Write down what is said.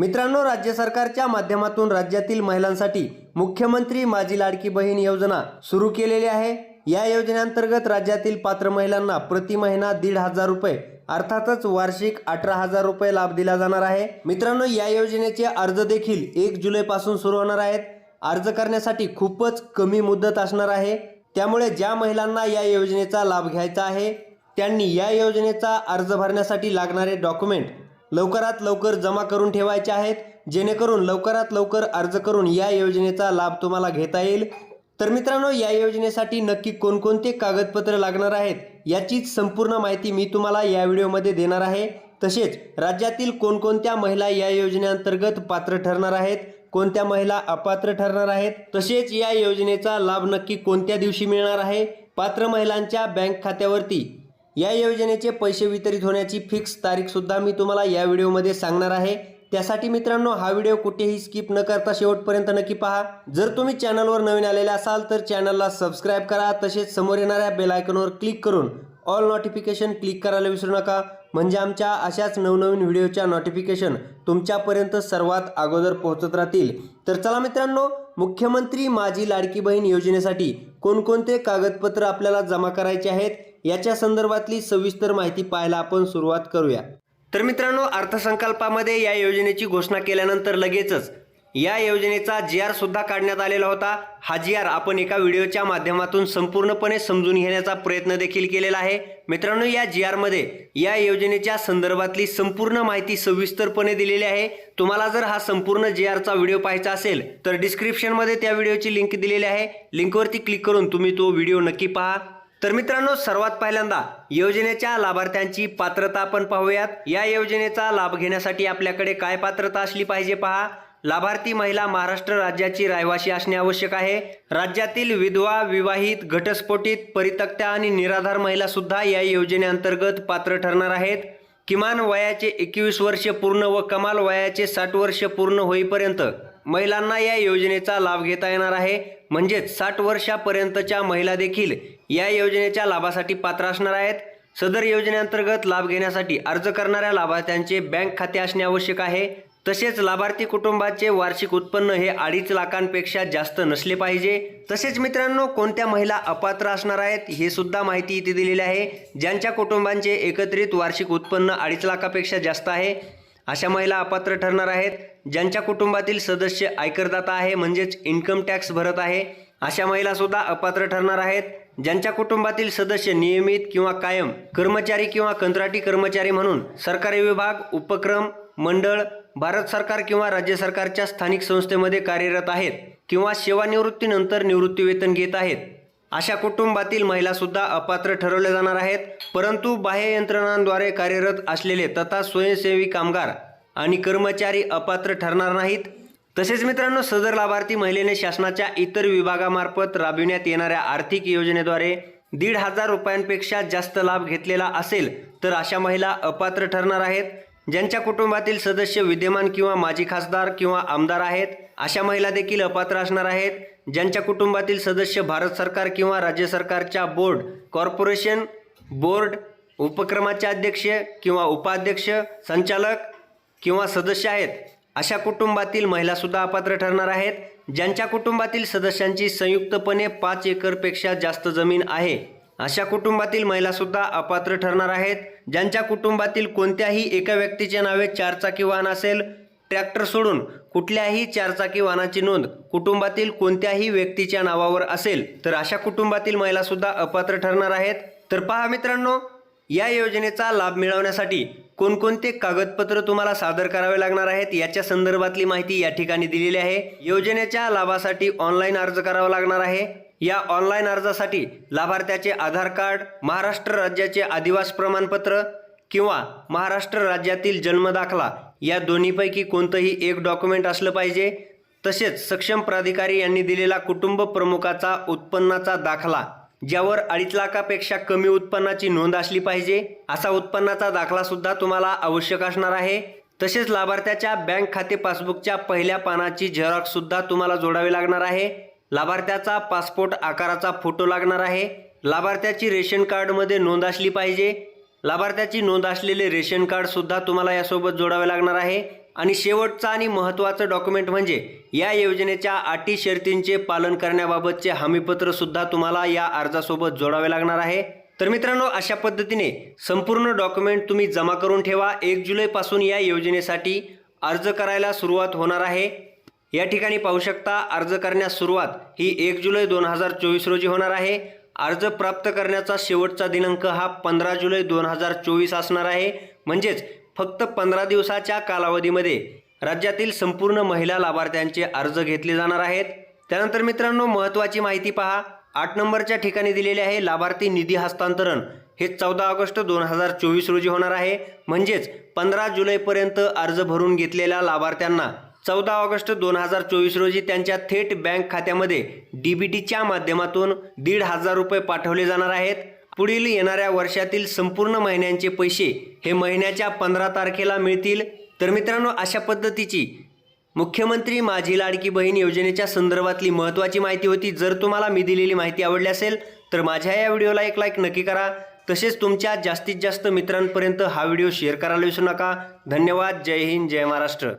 मित्रांनो राज्य सरकारच्या माध्यमातून राज्यातील महिलांसाठी मुख्यमंत्री माझी लाडकी बहीण योजना सुरू केलेली आहे. या योजनेअंतर्गत राज्यातील पात्र महिलांना प्रति महिना दीड हजार रुपये अर्थातच वार्षिक अठरा हजार रुपये लाभ दिला जाणार आहे. मित्रांनो या योजनेचे अर्ज देखील एक जुलै पासून सुरू होणार आहेत. अर्ज करण्यासाठी खूपच कमी मुदत असणार आहे. त्यामुळे ज्या महिलांना या योजनेचा लाभ घ्यायचा आहे त्यांनी या योजनेचा अर्ज भरण्यासाठी लागणारे डॉक्युमेंट लवकरात लवकर जमा करून ठेवायचे आहेत. जेणेकरून लवकरात लवकर अर्ज करून या योजनेचा लाभ तुम्हाला घेता येईल. तर मित्रांनो या योजनेसाठी नक्की कोणकोणते कागदपत्र लागणार आहेत याचीच संपूर्ण माहिती मी तुम्हाला या व्हिडिओमध्ये देणार आहे. तसेच राज्यातील कोणकोणत्या महिला या योजनेअंतर्गत पात्र ठरणार आहेत कोणत्या महिला अपात्र ठरणार आहेत तसेच या योजनेचा लाभ नक्की कोणत्या दिवशी मिळणार आहे पात्र महिलांच्या बँक खात्यावरती या योजनेचे पैसे वितरित होण्याची फिक्स तारीखसुद्धा मी तुम्हाला या व्हिडिओमध्ये सांगणार आहे. त्यासाठी मित्रांनो हा व्हिडिओ कुठेही स्किप न करता शेवटपर्यंत नक्की पहा. जर तुम्ही चॅनलवर नवीन आलेले असाल तर चॅनलला सबस्क्राईब करा. तसेच समोर येणाऱ्या बेलायकनवर क्लिक करून ऑल नोटिफिकेशन क्लिक करायला विसरू नका. म्हणजे आमच्या अशाच नवनवीन व्हिडिओच्या नोटिफिकेशन तुमच्यापर्यंत सर्वात अगोदर पोहोचत राहतील. तर चला मित्रांनो मुख्यमंत्री माझी लाडकी बहीण योजनेसाठी कोणकोणते कागदपत्र आपल्याला जमा करायचे आहेत याच्या संदर्भातली सविस्तर माहिती पाहायला आपण सुरुवात करूया. तर मित्रांनो अर्थसंकल्पामध्ये या योजनेची घोषणा केल्यानंतर लगेचच या योजनेचा जी आर सुद्धा काढण्यात आलेला होता. हा जी आर आपण एका व्हिडिओच्या माध्यमातून संपूर्णपणे समजून घेण्याचा प्रयत्न देखील केलेला आहे. मित्रांनो या जी आरमध्ये या योजनेच्या संदर्भातली संपूर्ण माहिती सविस्तरपणे दिलेली आहे. तुम्हाला जर हा संपूर्ण जी आरचा व्हिडिओ पाहायचा असेल तर डिस्क्रिप्शनमध्ये त्या व्हिडिओची लिंक दिलेली आहे. लिंकवरती क्लिक करून तुम्ही तो व्हिडिओ नक्की पहा. तर मित्रांनो सर्वात पहिल्यांदा योजनेच्या लाभार्थ्यांची पात्रता आपण पाहूयात. या योजनेचा लाभ घेण्यासाठी आपल्याकडे काय पात्रता असली पाहिजे पहा. लाभार्थी महिला महाराष्ट्र राज्याची रहिवासी असणे आवश्यक आहे. राज्यातील विधवा विवाहित घटस्फोटित परितक्त्या आणि निराधार महिला सुद्धा या योजनेअंतर्गत पात्र ठरणार आहेत. किमान वयाचे एकवीस वर्ष पूर्ण व कमाल वयाचे साठ वर्ष पूर्ण होईपर्यंत महिलांना या योजनेचा लाभ घेता येणार आहे. म्हणजेच साठ वर्षापर्यंतच्या महिला देखील या योजनेच्या लाभासाठी पात्र असणार आहेत. सदर योजनेअंतर्गत लाभ घेण्यासाठी अर्ज करणाऱ्या लाभार्थ्यांचे बँक खाते असणे आवश्यक आहे. तसेच लाभार्थी कुटुंबाचे वार्षिक उत्पन्न हे अडीच लाखांपेक्षा जास्त नसले पाहिजे. तसेच मित्रांनो कोणत्या महिला अपात्र असणार आहेत हे सुद्धा माहिती इथे दिलेली आहे. ज्यांच्या कुटुंबांचे एकत्रित वार्षिक उत्पन्न अडीच लाखापेक्षा जास्त आहे अशा महिला अपात्र ठरणार आहेत. ज्यांच्या कुटुंबातील सदस्य आयकरदाता आहे म्हणजेच इन्कम टॅक्स भरत आहे अशा महिला सुद्धा अपात्र ठरणार आहेत. ज्यांच्या कुटुंबातील सदस्य नियमित किंवा कायम कर्मचारी किंवा कंत्राटी कर्मचारी म्हणून सरकारी विभाग उपक्रम मंडळ भारत सरकार किंवा राज्य सरकारच्या स्थानिक संस्थेमध्ये कार्यरत आहेत किंवा सेवानिवृत्तीनंतर निवृत्ती वेतन घेत आहेत. अशा कुटुंबातील महिलासुद्धा अपात्र ठरवल्या जाणार आहेत परंतु बाह्य यंत्रणांद्वारे कार्यरत असलेले तथा स्वयंसेवी कामगार आणि कर्मचारी अपात्र ठरणार नाहीत. तसेच मित्रांनो सदर लाभार्थी महिलेने शासनाच्या इतर विभागामार्फत राबविण्यात येणाऱ्या आर्थिक योजनेद्वारे दीड हजार रुपयांपेक्षा जास्त लाभ घेतलेला असेल तर अशा महिला अपात्र ठरणार आहेत. ज्यांच्या कुटुंबातील सदस्य विद्यमान किंवा माजी खासदार किंवा आमदार आहेत अशा महिला देखील अपात्र असणार आहेत. ज्यांच्या कुटुंबातील सदस्य भारत सरकार किंवा राज्य सरकारच्या बोर्ड कॉर्पोरेशन बोर्ड उपक्रमाचे अध्यक्ष किंवा उपाध्यक्ष संचालक किंवा सदस्य आहेत अशा कुटुंबातील महिलासुद्धा अपात्र ठरणार आहेत. ज्यांच्या कुटुंबातील सदस्यांची संयुक्तपणे पाच एकरपेक्षा जास्त जमीन आहे. अशा कुटुंबातील महिलासुद्धा अपात्र ठरणार आहेत. ज्यांच्या कुटुंबातील कोणत्याही एका व्यक्तीच्या नावे चारचाकी वाहन असेल ट्रॅक्टर सोडून कुठल्याही चारचाकी वाहनाची नोंद कुटुंबातील कोणत्याही व्यक्तीच्या नावावर असेल तर अशा कुटुंबातील महिलासुद्धा अपात्र ठरणार आहेत. तर पहा मित्रांनो या योजनेचा लाभ मिळवण्यासाठी कोणकोणते कागदपत्र तुम्हाला सादर करावे लागणार आहेत याच्या संदर्भातली माहिती या ठिकाणी दिलेली आहे. योजनेच्या लाभासाठी ऑनलाईन अर्ज करावा लागणार आहे. या ऑनलाईन अर्जासाठी लाभार्थ्याचे आधार कार्ड महाराष्ट्र राज्याचे आदिवास प्रमाणपत्र किंवा महाराष्ट्र राज्यातील जन्मदाखला या दोन्हीपैकी कोणतंही एक डॉक्युमेंट असलं पाहिजे. तसेच सक्षम प्राधिकारी यांनी दिलेला कुटुंब प्रमुखाचा उत्पन्नाचा दाखला ज्यावर अडीच लाखापेक्षा कमी उत्पन्नाची नोंद असली पाहिजे असा उत्पन्नाचा दाखला सुद्धा तुम्हाला आवश्यक असणार आहे. तसेच लाभार्थ्याच्या बँक खाते पासबुकच्या पहिल्या पानाची झेरॉक्स सुद्धा तुम्हाला जोडावी लागणार आहे. लाभार्थ्याचा पासपोर्ट आकाराचा फोटो लागणार आहे. लाभार्थ्याची रेशन कार्डमध्ये नोंद असली पाहिजे. लाभार्थ्याची नोंद असलेले रेशन कार्डसुद्धा तुम्हाला यासोबत जोडावे लागणार आहे. आणि शेवटचं आणि महत्त्वाचं डॉक्युमेंट म्हणजे या योजनेच्या अटी शर्तींचे पालन करण्याबाबतचे हमीपत्रसुद्धा तुम्हाला या अर्जासोबत जोडावे लागणार आहे. तर मित्रांनो अशा पद्धतीने संपूर्ण डॉक्युमेंट तुम्ही जमा करून ठेवा. एक जुलैपासून या योजनेसाठी अर्ज करायला सुरुवात होणार आहे. या ठिकाणी पाहू शकता अर्ज करण्यास सुरुवात ही एक जुलै दोन हजार चोवीस रोजी होणार आहे. अर्ज प्राप्त करण्याचा शेवटचा दिनांक हा पंधरा जुलै दोन हजार चोवीस असणार आहे. म्हणजेच फक्त पंधरा दिवसाच्या कालावधीमध्ये राज्यातील संपूर्ण महिला लाभार्थ्यांचे अर्ज घेतले जाणार आहेत. त्यानंतर मित्रांनो महत्त्वाची माहिती पहा. आठ नंबरच्या ठिकाणी दिलेले आहे लाभार्थी निधी हस्तांतरण. हे चौदा ऑगस्ट दोन हजार चोवीस रोजी होणार आहे. म्हणजेच पंधरा जुलैपर्यंत अर्ज भरून घेतलेल्या लाभार्थ्यांना चौदा ऑगस्ट दोन हजार चोवीस रोजी त्यांच्या थेट बँक खात्यामध्ये डी बी टीच्या माध्यमातून दीड हजार रुपये पाठवले जाणार आहेत. पुढील येणाऱ्या वर्षातील संपूर्ण महिन्यांचे पैसे हे महिन्याच्या पंधरा तारखेला मिळतील. तर मित्रांनो अशा पद्धतीची मुख्यमंत्री माझी लाडकी बहीण योजनेच्या संदर्भातली महत्त्वाची माहिती होती. जर तुम्हाला मी दिलेली माहिती आवडली असेल तर माझ्या या व्हिडिओला एक लाईक नक्की करा. तसेच तुमच्या जास्तीत जास्त मित्रांपर्यंत हा व्हिडिओ शेअर करायला विसरू नका. धन्यवाद. जय हिंद. जय महाराष्ट्र.